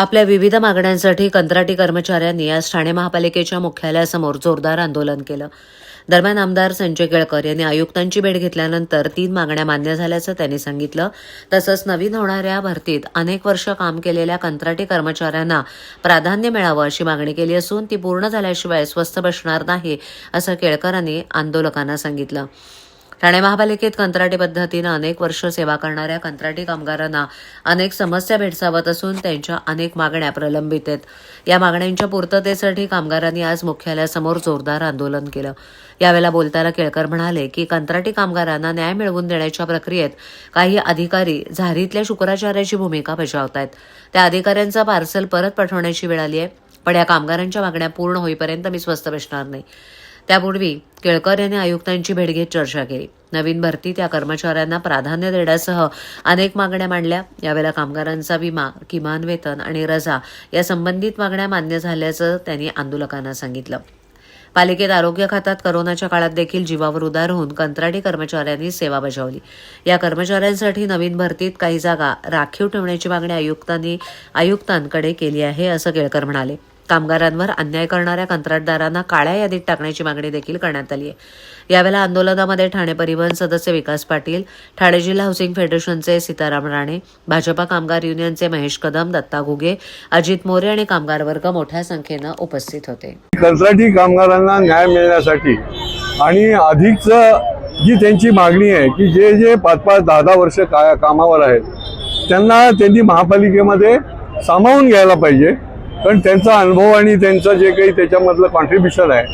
आपल्या विविध मागण्यांसाठी कंत्राटी कर्मचाऱ्यांनी आज ठाणे महापालिकेच्या मुख्यालयासमोर जोरदार आंदोलन केलं. दरम्यान आमदार संजय केळकर यांनी आयुक्तांची भेट घेतल्यानंतर तीन मागण्या मान्य झाल्याचं त्यांनी सांगितलं. तसंच नवीन होणाऱ्या भरतीत अनेक वर्ष काम केलेल्या कंत्राटी कर्मचाऱ्यांना प्राधान्य मिळावं अशी मागणी केली असून ती पूर्ण झाल्याशिवाय स्वस्थ बसणार नाही असं केळकरांनी आंदोलकांना सांगितलं. ठाणे महापालिकेत कंत्राटी पद्धतीनं अनेक वर्ष सेवा करणाऱ्या कंत्राटी कामगारांना अनेक समस्या भेडसावत असून त्यांच्या अनेक मागण्या प्रलंबित आहेत. या मागण्यांच्या पूर्ततेसाठी कामगारांनी आज मुख्यालयासमोर जोरदार आंदोलन केलं. यावेळेला बोलताना केळकर म्हणाले की कंत्राटी कामगारांना न्याय मिळवून देण्याच्या प्रक्रियेत काही अधिकारी झारीतल्या शुक्राचार्याची भूमिका बजावत आहेत त्या अधिकाऱ्यांचा पार्सल परत पाठवण्याची वेळ आली आहे पण या कामगारांच्या मागण्या पूर्ण होईपर्यंत मी स्वस्थ बसणार नाही. त्यापूर्वी केळकर यांनी आयुक्तांची भेट घेत चर्चा केली. नवीन भरतीत या कर्मचाऱ्यांना प्राधान्य देण्यासह अनेक मागण्या मांडल्या. यावेळेला कामगारांचा विमा किमान वेतन आणि रजा या संबंधित मागण्या मान्य झाल्याचं त्यांनी आंदोलकांना सांगितलं. पालिकेत आरोग्य खात्यात करोनाच्या काळात देखील जीवावर उदार होऊन कंत्राटी कर्मचाऱ्यांनी सेवा बजावली. या कर्मचाऱ्यांसाठी नवीन भरतीत काही जागा राखीव ठेवण्याची मागणी आयुक्तांनी आयुक्तांकडे केली आहे असं केळकर म्हणाले. कामगारांवर अन्याय करणाऱ्या कंत्राटदारांना काळ्या यादीत टाकण्याची मागणी देखील करण्यात आली आहे. यावेळेला आंदोलनामध्ये ठाणे परिवहन सदस्य विकास पाटील ठाणे जिल्हा हाऊसिंग फेडरेशनचे सीताराम राणे भाजपा कामगार युनियनचे महेश कदम दत्ता घुगे अजित मोरे आणि कामगार वर्ग मोठ्या संख्येनं उपस्थित होते. कंत्राटी कामगारांना न्याय मिळण्यासाठी आणि अधिकच जी त्यांची मागणी आहे की जे जे पाच पाच दहा दहा वर्ष का कामावर आहेत त्यांना त्यांनी महापालिकेमध्ये सामावून घ्यायला पाहिजे. कारण त्यांचा अनुभव आणि त्यांचं जे काही त्याच्यामधलं कॉन्ट्रीब्युशन आहे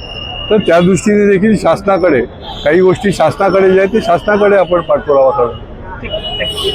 तर त्या दृष्टीने देखील शासनाकडे काही गोष्टी शासनाकडे ज्या आहेत ते शासनाकडे आपण पाठपुरावा करू